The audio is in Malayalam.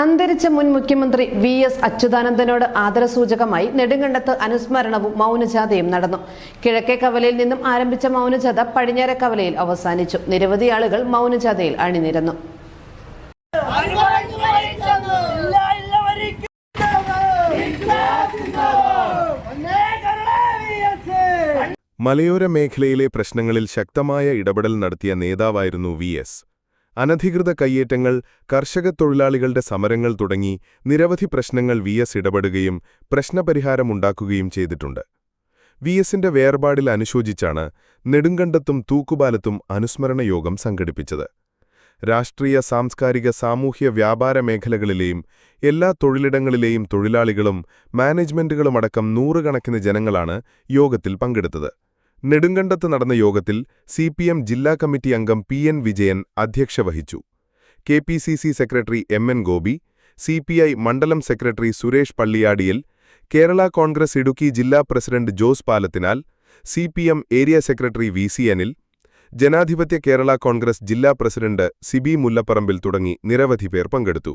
അന്തരിച്ച മുൻ മുഖ്യമന്ത്രി വി എസ് അച്യുതാനന്ദനോട് ആദരസൂചകമായി നെടുങ്കണ്ടത്ത് അനുസ്മരണവും മൗനജാഥയും നടന്നു. കിഴക്കേ കവലയിൽ നിന്നും ആരംഭിച്ച മൗനജാഥ പടിഞ്ഞാറെ കവലയിൽ അവസാനിച്ചു. നിരവധി ആളുകൾ മൗനജാഥയിൽ അണിനിരന്നു. മലയോര മേഖലയിലെ പ്രശ്നങ്ങളിൽ ശക്തമായ ഇടപെടൽ നടത്തിയ നേതാവായിരുന്നു വി എസ്. അനധികൃത കയ്യേറ്റങ്ങൾ കർഷക തൊഴിലാളികളുടെ സമരങ്ങൾ തുടങ്ങി നിരവധി പ്രശ്നങ്ങൾ വി എസ് ഇടപെടുകയും പ്രശ്നപരിഹാരമുണ്ടാക്കുകയും ചെയ്തിട്ടുണ്ട്. വി എസിന്റെ വേർപാടിൽ അനുശോചിച്ചാണ് നെടുങ്കണ്ടത്തും തൂക്കുപാലത്തും അനുസ്മരണ യോഗം സംഘടിപ്പിച്ചത്. രാഷ്ട്രീയ സാംസ്കാരിക സാമൂഹ്യ വ്യാപാര മേഖലകളിലെയും എല്ലാ തൊഴിലിടങ്ങളിലെയും തൊഴിലാളികളും മാനേജ്മെന്റുകളുമടക്കം നൂറുകണക്കിന് ജനങ്ങളാണ് യോഗത്തിൽ പങ്കെടുത്തത്. നെടുങ്കണ്ടത്ത് നടന്ന യോഗത്തിൽ സി ജില്ലാ കമ്മിറ്റി അംഗം പി എൻ വിജയൻ അധ്യക്ഷ വഹിച്ചു. K P C C secretary M N Gopi C P I മണ്ഡലം സെക്രട്ടറി സുരേഷ് പള്ളിയാടിയിൽ കേരള കോൺഗ്രസ് ഇടുക്കി ജില്ലാ president Jose Palathinal C P M area secretary V C Anil ജനാധിപത്യ കേരള കോൺഗ്രസ് ജില്ലാ പ്രസിഡന്റ് സിബി മുല്ലപ്പറമ്പിൽ തുടങ്ങി നിരവധി പേർ പങ്കെടുത്തു.